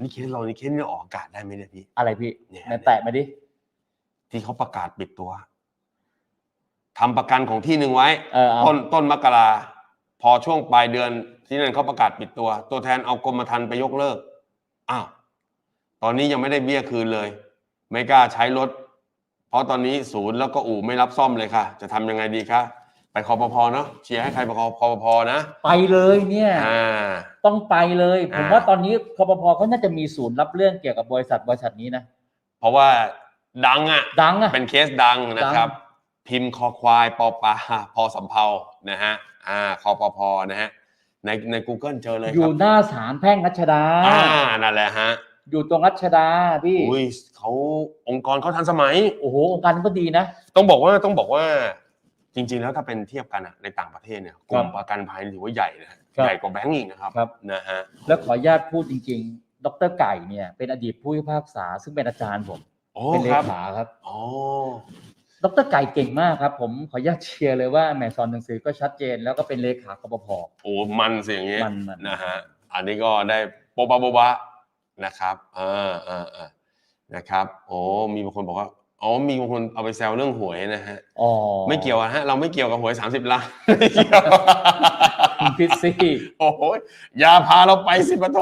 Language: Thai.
นี่เคสเรานี่เคสนี่ออกอากาศได้ไหมเนี่ยพี่ อะไรพี่เนี่ยไหนแตะมาดิ ที่เขาประกาศปิดตัวทำประกันของที่หนึ่งไว้ เออเอาต้นต้นมกราพอช่วงปลายเดือนที่นั่นเขาประกาศปิดตัว ตัวแทนเอากรมธรรม์ไปยกเลิกอ้าวตอนนี้ยังไม่ได้เบี้ยคืนเลย ไม่กล้าใช้รถ เพราะตอนนี้ศูนย์แล้วก็อู่ไม่รับซ่อมเลยค่ะ จะทำยังไงดีคะ ไปคอปพเนาะเชียร์ให้ใครไปคอคอปพนะ ไปเลยเนี่ยอ่า ต้องไปเลย ผมอ่า ว่าตอนนี้คปพเขาน่าจะมีศูนย์รับเรื่องเกี่ยวกับบริษัทบริษัทนี้นะเพราะว่าดังอะ ดังอะ เป็นเคสดังนะครับ ดั พิมพ์คอควายปอปลาพอสำเภานะฮะอ่าคอปพนะฮะในใน Google เจอเลยอคยู่รับหน้าศาลแพ่งรัชดา อ่านั่นแหละฮะอยู่ตรงรัชดาพี่ อุ้ยเขาองค์กรเขาทันสมัย โอ้โหองค์การก็ดีนะ ต้องบอกว่าต้องบอกว่า จริงๆแล้วถ้าเป็นเทียบกันอะในต่างประเทศเนี่ยกลุ่มครับประกันภัยถือว่าใหญ่นะฮะครับ ใหญ่กว่าแบงก์อีกนะครับครับ นะฮะแล้วขออนุญาตพูดจริง ๆ ดรไก่เนี่ยเป็นอดีตผู้พิพากษาซึ่งเป็นอาจารย์ผม โอ้เป็นเลครับขาครับ อ๋อ ดรไก่เก่งมากครับ ผมขออนุญาตเชียร์เลยว่าแหมสอนหนังสือก็ชัดเจน แล้วก็เป็นเลขาคปพโอ้มันสิอย่างเงี้ยมันมัน นะฮะอันนี้ก็ได้โบบะโบบะนะครับอ่าอ่าอ่านะครับโอ้มีบางคนบอกว่า อ๋อมีบางคนเอาไปแซวเรื่องหวยนะฮะอ๋อไม่เกี่ยวอะฮะเราไม่เกี่ยวกับหวยสามสิบล้านไม่เกี่ยวคุณพิซซี่โอ้โหอย่าพาเราไปสิปะโท